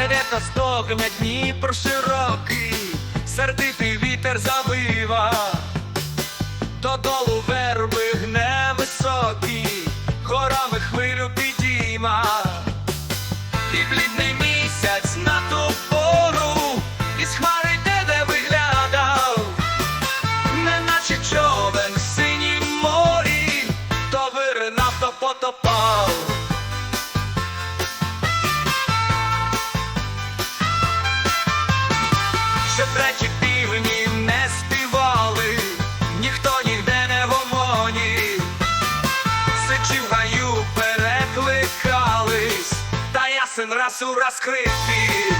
Ревета стогне Дніпро широкий, сердитий вітер завива, додолу верби ясен раз у раз крипів.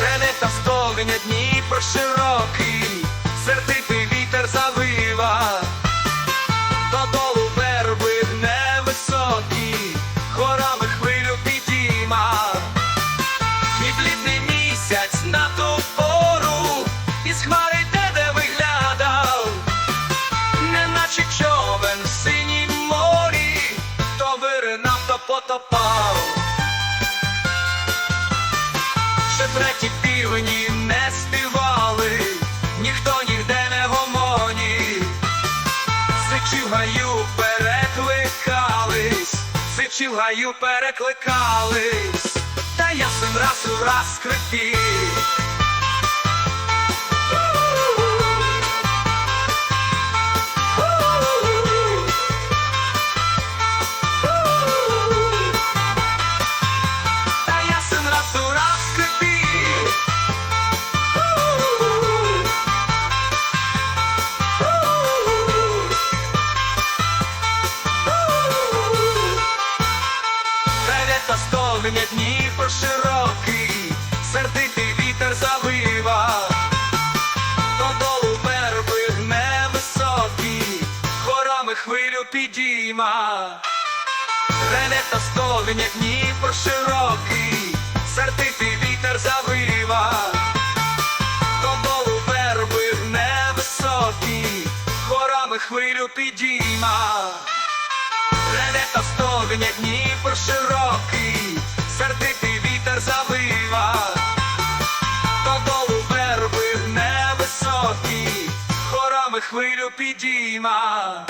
Ренета сичі гаю перекликались, та ясен раз у раз криків. Стогне Дніпро широкий, сердитий вітер завива, додолу верби гне високий, хорами хвилю підійма. Ревета стогне Дніпро широкий, сердитий вітер завива, додолу верби гне високий, хорами хвилю підійма. Ревета стогне Дніпро широкий, верби хвилю підійма.